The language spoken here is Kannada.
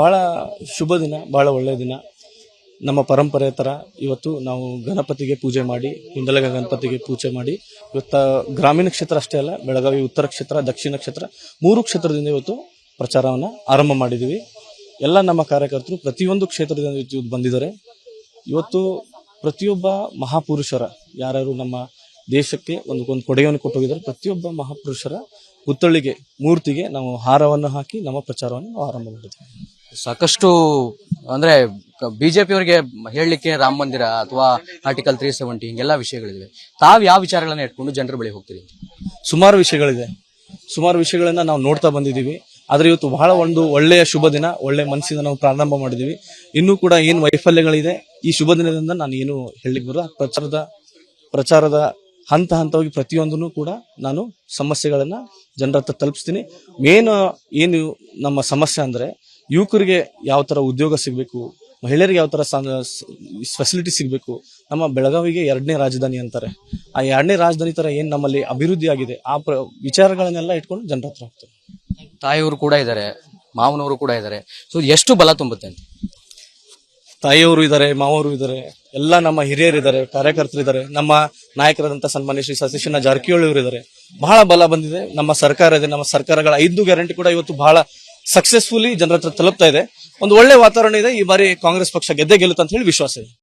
ಬಹಳ ಶುಭ ದಿನ, ಬಹಳ ಒಳ್ಳೆಯ ದಿನ. ನಮ್ಮ ಪರಂಪರೆ ಥರ ಇವತ್ತು ನಾವು ಗಣಪತಿಗೆ ಪೂಜೆ ಮಾಡಿ ಹಿಂಡಲಗ ಗಣಪತಿಗೆ ಪೂಜೆ ಮಾಡಿ, ಇವತ್ತು ಗ್ರಾಮೀಣ ಕ್ಷೇತ್ರ ಅಷ್ಟೇ ಅಲ್ಲ, ಬೆಳಗಾವಿ, ಉತ್ತರ ಕ್ಷೇತ್ರ, ದಕ್ಷಿಣ ಕ್ಷೇತ್ರ, ಮೂರು ಕ್ಷೇತ್ರದಿಂದ ಇವತ್ತು ಪ್ರಚಾರವನ್ನು ಆರಂಭ ಮಾಡಿದ್ದೀವಿ. ಎಲ್ಲ ನಮ್ಮ ಕಾರ್ಯಕರ್ತರು ಪ್ರತಿಯೊಂದು ಕ್ಷೇತ್ರದಿಂದ ಇವತ್ತು ಬಂದಿದ್ದಾರೆ. ಇವತ್ತು ಪ್ರತಿಯೊಬ್ಬ ಮಹಾಪುರುಷರ, ಯಾರ್ಯಾರು ನಮ್ಮ ದೇಶಕ್ಕೆ ಒಂದು ಒಂದು ಕೊಡುಗೆಯನ್ನು ಕೊಟ್ಟು ಹೋಗಿದ್ದಾರೆ ಪ್ರತಿಯೊಬ್ಬ ಮಹಾಪುರುಷರ ಪುತ್ಥಳಿಗೆ, ಮೂರ್ತಿಗೆ ನಾವು ಹಾರವನ್ನು ಹಾಕಿ ನಮ್ಮ ಪ್ರಚಾರವನ್ನು ಆರಂಭ ಮಾಡಿದ್ದೀವಿ. ಸಾಕಷ್ಟು, ಅಂದ್ರೆ ಬಿಜೆಪಿ ಅವರಿಗೆ ಹೇಳಲಿಕ್ಕೆ ರಾಮ ಮಂದಿರ ಅಥವಾ ಆರ್ಟಿಕಲ್ ತ್ರೀ ಸೆವೆಂಟಿ ಹಿಂಗೆಲ್ಲ ವಿಷಯಗಳಿವೆ ತಾವ್ ಯಾವ ವಿಚಾರಗಳನ್ನ ಇಟ್ಕೊಂಡು ಜನರ ಬಳಿ ಹೋಗ್ತೀರಿ? ಸುಮಾರು ವಿಷಯಗಳಿದೆ. ಸುಮಾರು ವಿಷಯಗಳನ್ನ ನಾವು ನೋಡ್ತಾ ಬಂದಿದ್ದೀವಿ. ಆದ್ರೆ ಇವತ್ತು ಬಹಳ ಒಂದು ಒಳ್ಳೆಯ ಶುಭ ದಿನ, ಒಳ್ಳೆ ಮನಸ್ಸಿಂದ ನಾವು ಪ್ರಾರಂಭ ಮಾಡಿದ್ದೀವಿ. ಇನ್ನೂ ಕೂಡ ಏನು ವೈಫಲ್ಯಗಳಿದೆ, ಈ ಶುಭ ದಿನದಿಂದ ನಾನು ಏನು ಹೇಳಲಿಕ್ಕೆ ಬರೋ ಪ್ರಚಾರದ ಪ್ರಚಾರದ ಹಂತ ಹಂತವಾಗಿ ಪ್ರತಿಯೊಂದನ್ನು ಕೂಡ ನಾನು ಸಮಸ್ಯೆಗಳನ್ನ ಜನರ ಹತ್ರ ತಲುಪಿಸ್ತೀನಿ. ಮೇನ್ ಏನು ನಮ್ಮ ಸಮಸ್ಯೆ ಅಂದ್ರೆ ಯುವಕರಿಗೆ ಯಾವ ತರ ಉದ್ಯೋಗ ಸಿಗಬೇಕು ಮಹಿಳೆಯರಿಗೆ ಯಾವ ತರ ಫೆಸಿಲಿಟಿ ಸಿಗಬೇಕು ನಮ್ಮ ಬೆಳಗಾವಿಗೆ ಎರಡನೇ ರಾಜಧಾನಿ ಅಂತಾರೆ. ಆ ಎರಡನೇ ರಾಜಧಾನಿ ತರ ಏನ್ ನಮ್ಮಲ್ಲಿ ಅಭಿವೃದ್ಧಿ ಆಗಿದೆ ಆ ಪ್ರ- ವಿಚಾರಗಳನ್ನೆಲ್ಲ ಇಟ್ಕೊಂಡು ಜನರ ಹತ್ರ ಹೋಗ್ತಾರೆ. ತಾಯಿಯವರು ಕೂಡ ಇದ್ದಾರೆ ಮಾವನವರು ಕೂಡ ಇದ್ದಾರೆ ಸೊ ಎಷ್ಟು ಬಲ ತುಂಬುತ್ತೆ ಅಂತ? ತಾಯಿಯವರು ಇದ್ದಾರೆ ಮಾವರು ಇದ್ದಾರೆ ಎಲ್ಲ ನಮ್ಮ ಹಿರಿಯರು ಕಾರ್ಯಕರ್ತರಿದ್ದಾರೆ ನಮ್ಮ ನಾಯಕರಾದಂಥ ಸನ್ಮಾನ್ಯ ಶ್ರೀ ಸತೀಶಣ್ಣ ಜಾರಕಿಹೊಳಿ ಅವರು ಇದ್ದಾರೆ ಬಹಳ ಬಲ ಬಂದಿದೆ ನಮ್ಮ ಸರ್ಕಾರ ಇದೆ ನಮ್ಮ ಸರ್ಕಾರಗಳ ಐದು ಗ್ಯಾರಂಟಿ ಕೂಡ ಇವತ್ತು ಬಹಳ ಸಕ್ಸಸ್ಫುಲಿ ಜನರ ಹತ್ರ ತಲುಪ್ತಾ ಇದೆ. ಒಂದು ಒಳ್ಳೆ ವಾತಾವರಣ ಇದೆ. ಈ ಬಾರಿ ಕಾಂಗ್ರೆಸ್ ಪಕ್ಷ ಗೆದ್ದೇ ಗೆಲ್ಲುತ್ತೆ ಅಂತ ಹೇಳಿ ವಿಶ್ವಾಸ ಇದೆ.